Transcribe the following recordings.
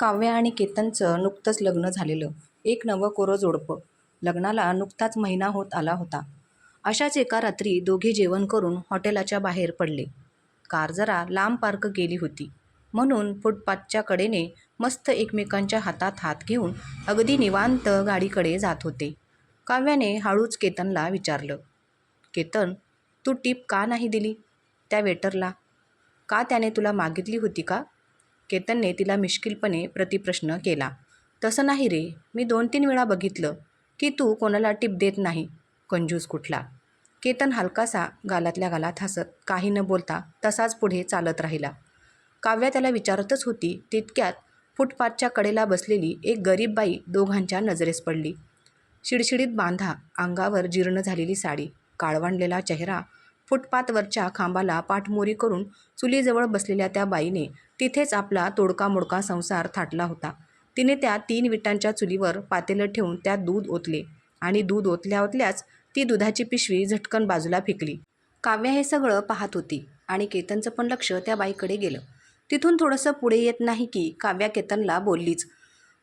काव्य आणि केतनचं नुकतंच लग्न झालेलं. एक नवं कोरं जोडपं. लग्नाला नुकताच महिना होत आला होता. अशाच एका रात्री दोघे जेवण करून हॉटेलाच्या बाहेर पडले. कार जरा लांब पार्क गेली होती. म्हणून फुटपाथच्या कडेने मस्त एकमेकांच्या हातात हात घेऊन अगदी निवांत गाडीकडे जात होते. काव्याने हळूच केतनला विचारलं केतन तू टीप का नाही दिली? त्या वेटरला. का त्याने तुला मागितली होती का? केतनने तिला मिश्किलपणे प्रतिप्रश्न केला. तसं नाही रे मी दोन तीन वेळा बघितलं की तू कोणाला टिप देत नाही कंजूस कुठला. केतन हलकासा गालातल्या गालात हसत काही न बोलता तसाच पुढे चालत राहिला. काव्या त्याला विचारतच होती तितक्यात फुटपाथच्या कडेला बसलेली एक गरीब बाई दोघांच्या नजरेस पडली. शिडशिडीत बांधा अंगावर जीर्ण झालेली साडी काळवंडलेला चेहरा फुटपाथवरच्या खांबाला पाठमोरी करून चुलीजवळ बसलेल्या त्या बाईने तिथेच आपला तोडका मोडका संसार थाटला होता. तिने त्या तीन विटांच्या चुलीवर पातेलं ठेवून त्यात दूध ओतले आणि दूध ओतल्या ओतल्याच ती दुधाची पिशवी झटकन बाजूला फेकली. काव्या हे सगळं पाहत होती आणि केतनचं पण लक्ष त्या बाईकडे गेलं. तिथून थोडंसं पुढे येत नाही की काव्या केतनला बोललीच.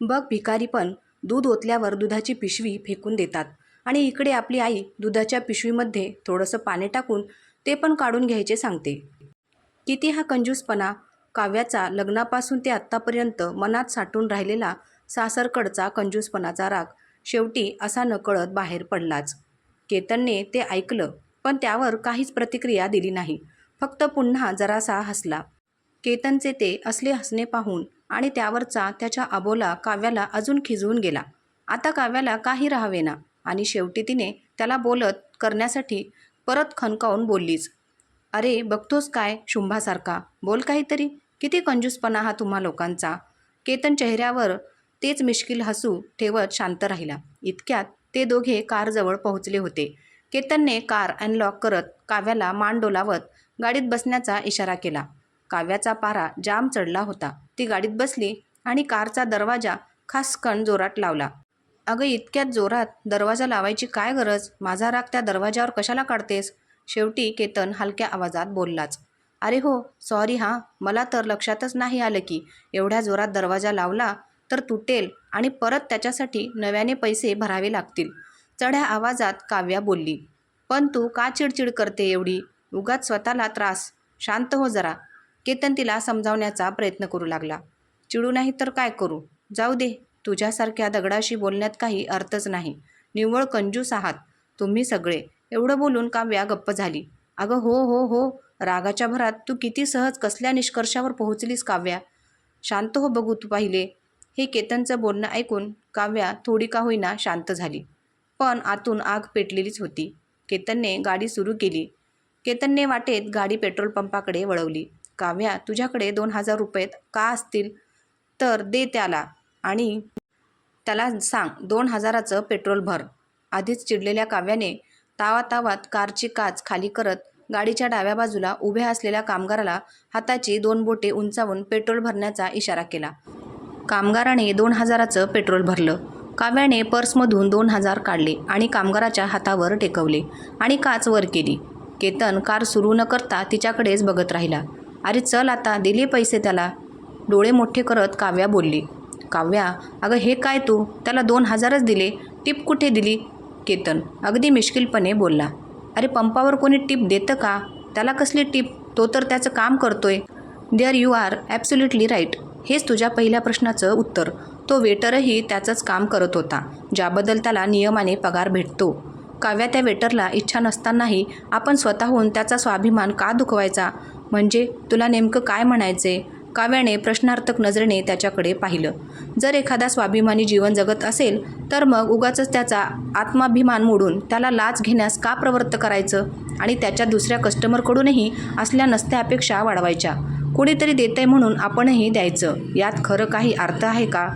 बघ भिकारी पण दूध ओतल्यावर दुधाची पिशवी फेकून देतात आणि इकडे आपली आई दुधाच्या पिशवीमध्ये थोडंसं पाणी टाकून ते पण काढून घ्यायचे सांगते. किती हा कंजूसपणा काव्याचा लग्नापासून ते आत्तापर्यंत मनात साठून राहिलेला सासरकडचा कंजूसपणाचा राग. शेवटी असा नकळत बाहेर पडलाच. केतनने ते ऐकलं पण त्यावर काहीच प्रतिक्रिया दिली नाही. फक्त पुन्हा जरासा हसला. केतनचे ते असले हसणे पाहून आणि त्यावरचा त्याच्या अबोला काव्याला अजून खिजवून गेला. आता काव्याला काही राहावेना आणि शेवटी तिने त्याला बोलत करण्यासाठी परत खणकावून बोललीच. अरे बघतोस काय शुंभासारखा? बोल काहीतरी. किती कंजूसपणा हा तुम्हा लोकांचा? केतन चेहऱ्यावर तेच मिश्किल हसू ठेवत शांत राहिला. इतक्यात ते दोघे कारजवळ पोहोचले होते. केतनने कार अनलॉक करत काव्याला मान डोलावत गाडीत बसण्याचा इशारा केला. काव्याचा पारा जाम चढला होता. ती गाडीत बसली आणि कारचा दरवाजा खासकण जोरात लावला. अगं इतक्यात जोरात दरवाजा लावायची काय गरज? माझा राग त्या दरवाजावर कशाला काढतेस? शेवटी केतन हलक्या आवाजात बोललाच. अरे हो सॉरी हां. मला तर लक्षातच नाही आलं की एवढ्या जोरात दरवाजा लावला तर तुटेल आणि परत त्याच्यासाठी नव्याने पैसे भरावे लागतील. चढ्या आवाजात काव्या बोलली पण तू का चिडचिड करते एवढी? उगाच स्वतःला त्रास. शांत हो जरा. केतन तिला समजावण्याचा प्रयत्न करू लागला. चिडू नाही तर काय करू? जाऊ दे. तुझ्यासारख्या दगडाशी बोलण्यात काही अर्थच नाही. निव्वळ कंजूस आहात तुम्ही सगळे. एवढं बोलून काव्या गप्प झाली. अगं हो हो हो. रागाच्या भरात तू किती सहज कसल्या निष्कर्षावर पोहोचलीस काव्या? शांत हो बघू तू पाहिले. हे केतनचं बोलणं ऐकून काव्या थोडी का होईना शांत झाली. पण आतून आग पेटलेलीच होती. केतनने गाडी सुरू केली. केतनने वाटेत गाडी पेट्रोल पंपाकडे वळवली. काव्या तुझ्याकडे दोन हजार रुपये का असतील तर दे त्याला आणि त्याला सांग. दोन हजाराचं पेट्रोल भर आधीच चिडलेल्या काव्याने तावातावात कारची काच खाली करत गाडीच्या डाव्या बाजूला उभ्या असलेल्या कामगाराला हाताची दोन बोटे उंचावून पेट्रोल भरण्याचा इशारा केला. कामगाराने दोन हजाराचं पेट्रोल भरलं. काव्याने पर्समधून दोन हजार काढले आणि कामगाराच्या हातावर टेकवले आणि काच वर केली. केतन कार सुरू न करता तिच्याकडेच बघत राहिला. अरे चल आता दिले पैसे त्याला. डोळे मोठे करत काव्या बोलली. काव्या अगं हे काय तू? त्याला दोन हजारच दिले. टिप कुठे दिली? केतन अगदी मिश्किलपणे बोलला. अरे पंपावर कोणी टिप देतं का? त्याला कसली टिप? तो तर त्याचं काम करतोय. There you are absolutely right हेच तुझ्या पहिल्या प्रश्नाचं उत्तर. तो वेटरही त्याचंच काम करत होता ज्याबद्दल त्याला नियमाने पगार भेटतो. काव्या त्या वेटरला इच्छा नसतानाही आपण स्वतःहून त्याचा स्वाभिमान का दुखवायचा? म्हणजे तुला नेमकं काय म्हणायचे काव्याने प्रश्नार्थक नजरेने त्याच्याकडे पाहिलं. जर एखादा स्वाभिमानी जीवन जगत असेल तर मग उगाचच त्याचा आत्माभिमान मोडून त्याला लाच घेण्यास का प्रवृत्त करायचं? आणि त्याच्या दुसऱ्या कस्टमरकडूनही असल्या नसत्या अपेक्षा वाढवायच्या. कोणीतरी देतंय म्हणून आपणही द्यायचं. यात खरं काही अर्थ आहे का?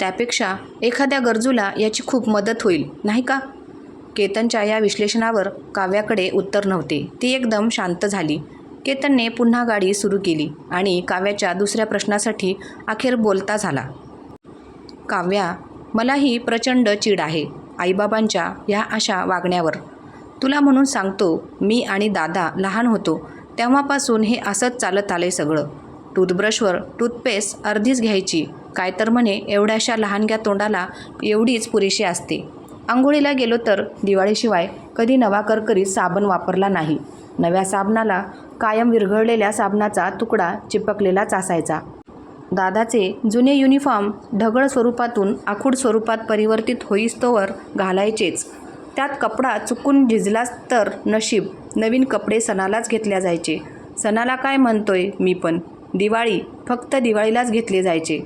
त्यापेक्षा एखाद्या गरजूला याची खूप मदत होईल नाही का? केतनच्या या विश्लेषणावर काव्याकडे उत्तर नव्हते. ती एकदम शांत झाली. केतनने पुन्हा गाडी सुरू केली आणि काव्याच्या दुसऱ्या प्रश्नासाठी अखेर बोलता झाला. काव्या मलाही प्रचंड चीड आहे आईबाबांच्या ह्या अशा वागण्यावर. तुला म्हणून सांगतो मी आणि दादा लहान होतो तेव्हापासून हे असंच चालत आले सगळं. टूथब्रशवर टूथपेस्ट अर्धीच घ्यायची काय तर म्हणे एवढ्याशा लहानग्या तोंडाला एवढीच पुरेशी असते. आंघोळीला गेलो तर दिवाळीशिवाय कधी नवा करकरीत साबण वापरला नाही. नव्या साबणाला कायम विरघळलेल्या साबणाचा तुकडा चिपकलेलाच असायचा दादाचे जुने युनिफॉर्म ढगळ स्वरूपातून आखूड स्वरूपात परिवर्तित होईस्तोवर घालायचेच. त्यात कपडा चुकून झिजलाच तर नशीब नवीन कपडे सणालाच घेतल्या जायचे. सणाला काय म्हणतोय मी पण? दिवाळी फक्त दिवाळीलाच घेतले जायचे.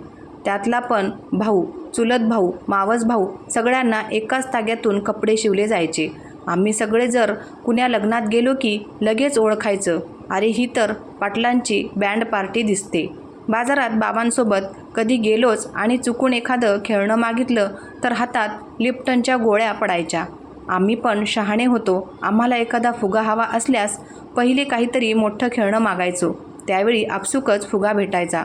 त्यातला पण भाऊ चुलत भाऊ मावस भाऊ सगळ्यांना एकाच ताग्यातून कपडे शिवले जायचे. आम्ही सगळे जर कुण्या लग्नात गेलो की लगेच ओळखायचं. अरे ही तर पाटलांची बँड पार्टी दिसते. बाजारात बाबांसोबत कधी गेलोच आणि चुकून एखादं खेळणं मागितलं तर हातात लिप्टनच्या गोळ्या पडायच्या. आम्ही पण शहाणे होतो. आम्हाला एखादा फुगा हवा असल्यास पहिले काहीतरी मोठं खेळणं मागायचो. त्यावेळी आपसुकच फुगा भेटायचा.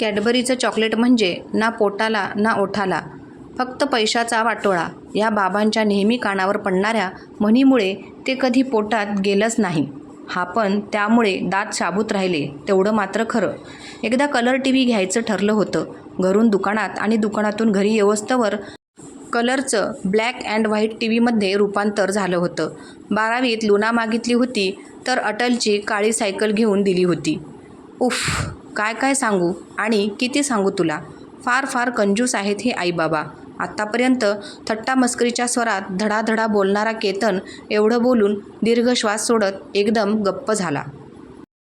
कॅडबरीचं चॉकलेट म्हणजे ना पोटाला ना ओठाला. फक्त पैशाचा वाटोळा. या बाबांच्या नेहमी कानावर पडणाऱ्या म्हणीमुळे ते कधी पोटात गेलंच नाही. हा पण त्यामुळे दात शाबूत राहिले तेवढं मात्र खरं. एकदा कलर टी व्ही घ्यायचं ठरलं होतं. घरून दुकानात आणि दुकानातून घरी येवस्तवर कलरचं ब्लॅक अँड व्हाईट टी व्हीमध्ये रूपांतर झालं होतं. बारावीत लुना मागितली होती तर अटलची काळी सायकल घेऊन दिली होती. उफ काय काय सांगू आणि किती सांगू तुला? फार फार कंजूस आहेत हे आईबाबा आत्तापर्यंत थट्टा मस्करीच्या स्वरात धडाधडा बोलणारा केतन एवढं बोलून दीर्घ श्वास सोडत एकदम गप्प झाला.